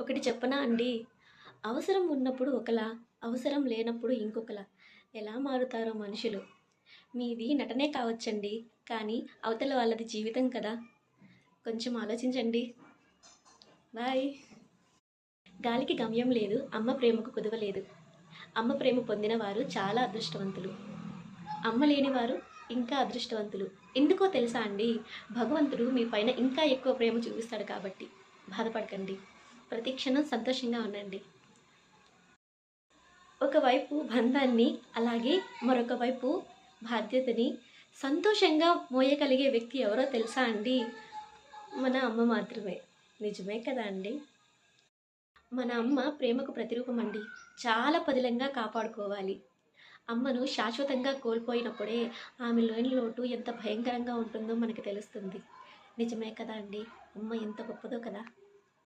ఒకటి చెప్పనా అండి? అవసరం ఉన్నప్పుడు ఒకలా అవసరం లేనప్పుడు ఇంకొకలా. ఎలా మారుతారో మనుషులు. మీది నటనే కావచ్చండి కానీ అవతల వాళ్ళది జీవితం కదా. కొంచెం ఆలోచించండి. బాయ్. గాలికి గమ్యం లేదు అమ్మ ప్రేమకు కుదవలేదు అమ్మ ప్రేమ పొందిన వారు చాలా అదృష్టవంతులు. అమ్మ లేని వారు ఇంకా అదృష్టవంతులు. ఎందుకో తెలుసా అండి? భగవంతుడు మీ పైన ఇంకా ఎక్కువ ప్రేమ చూపిస్తాడు కాబట్టి. బాధపడకండి. ప్రతిక్షణం సంతోషంగా ఉండండి. ఒకవైపు బంధాన్ని అలాగే మరొక వైపు బాధ్యతని సంతోషంగా మోయగలిగే వ్యక్తి ఎవరో తెలుసా అండి? మన అమ్మ మాత్రమే. నిజమే కదా అండి? మన అమ్మ ప్రేమకు ప్రతిరూపం అండి. చాలా పదిలంగా కాపాడుకోవాలి. అమ్మను శాశ్వతంగా కోల్పోయినప్పుడే ఆమె లోని లోటు ఎంత భయంకరంగా ఉంటుందో మనకు తెలుస్తుంది. నిజమే కదా అండి? అమ్మ ఎంత గొప్పదో కదా?